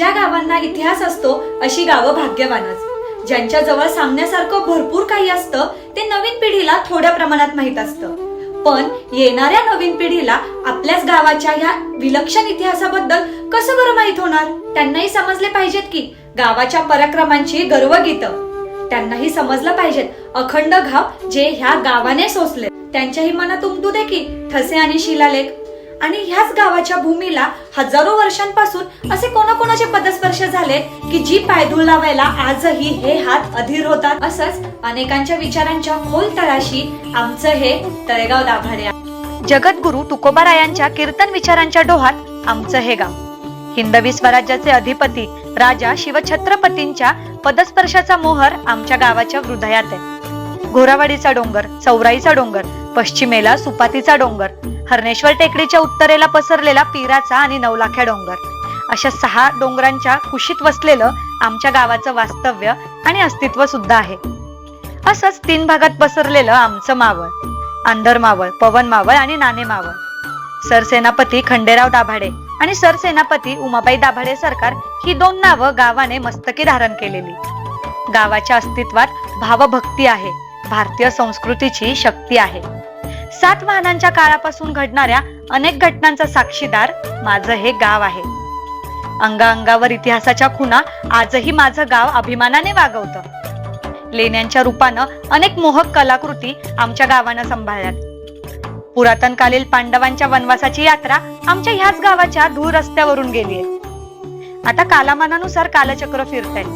ज्या गावांना इतिहास असतो अशी गावं भाग्यवानच. ज्यांच्या जवळ सांगण्यासारखं भरपूर काही असतं ते नवीन पिढीला थोड्या प्रमाणात माहीत असतं. पण येणाऱ्या नवीन पिढीला आपल्याच गावाच्या ह्या विलक्षण इतिहासाबद्दल कसं बरं माहीत होणार? त्यांनाही समजले पाहिजेत की गावाच्या पराक्रमांची गर्वगीत त्यांनाही समजलं पाहिजेत अखंड घाव जे ह्या गावाने सोसले त्यांच्याही मनात उमटू दे की ठसे आणि शिलालेख आणि ह्याच गावाच्या भूमीला हजारो वर्षांपासून असे कोणाकोणाचे पदस्पर्श झाले की जी पायधूळ लावायला आजही हे हात अधीर होतात. असंच अनेकांच्या विचारांच्या खोल तळाशी आमचं हे तळेगाव दाभाडे जगद्गुरु तुकोबारायांच्या कीर्तन विचारांच्या डोहात आमचं हे गाव. हिंदवी स्वराज्याचे अधिपती राजा शिवछत्रपतींच्या पदस्पर्शाचा मोहर आमच्या गावाच्या हृदयात आहे. घोरावाडीचा डोंगर चौराईचा डोंगर पश्चिमेला सुपातीचा डोंगर हरणेश्वर टेकडीच्या उत्तरेला पसरलेला पीराचा आणि नवलाख्या डोंगर. अशा सहा डोंगरांच्या कुशीत वसलेलं आमच्या गावाचं वास्तव्य आणि अस्तित्व सुद्धा आहे. असंच तीन भागात पसरलेलं आमचं मावळ आंधर मावळ पवन मावळ आणि नाणे मावळ. सरसेनापती खंडेराव दाभाडे आणि सरसेनापती उमाबाई दाभाडे सरकार ही दोन नावं गावाने मस्तकी धारण केलेली. गावाच्या अस्तित्वात भावभक्ती आहे भारतीय संस्कृतीची शक्ती आहे. सात वाहनांच्या काळापासून घडणाऱ्या अनेक घटनांचा साक्षीदार माझं हे गाव आहे. अंगाअंगावर इतिहासाच्या खुणा आजही माझं गाव अभिमानाने वागवतं. लेण्यांच्या रूपानं अनेक मोहक कलाकृती आमच्या गावानं सांभाळल्यात. पुरातन कालील पांडवांच्या वनवासाची यात्रा आमच्या ह्याच गावाच्या दूर रस्त्यावरून गेलीये आता कालामानानुसार कालचक्र फिरत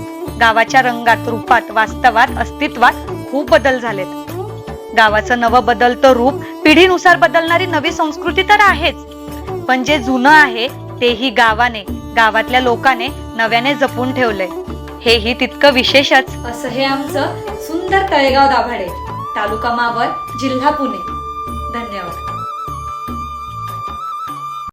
गावाच्या रंगात रूपात वास्तवात अस्तित्वात खूप बदल झालेत. गावाचं नवं बदलतं रूप पिढीनुसार बदलणारी नवी संस्कृती तर आहेच. पण जे जुनं आहे तेही गावाने गावातल्या लोकाने नव्याने जपून ठेवलंय. हेही तितकं विशेषच. असं हे आमचं सुंदर तळेगाव दाभाडे तालुका मावळ जिल्हा पुणे. धन्यवाद.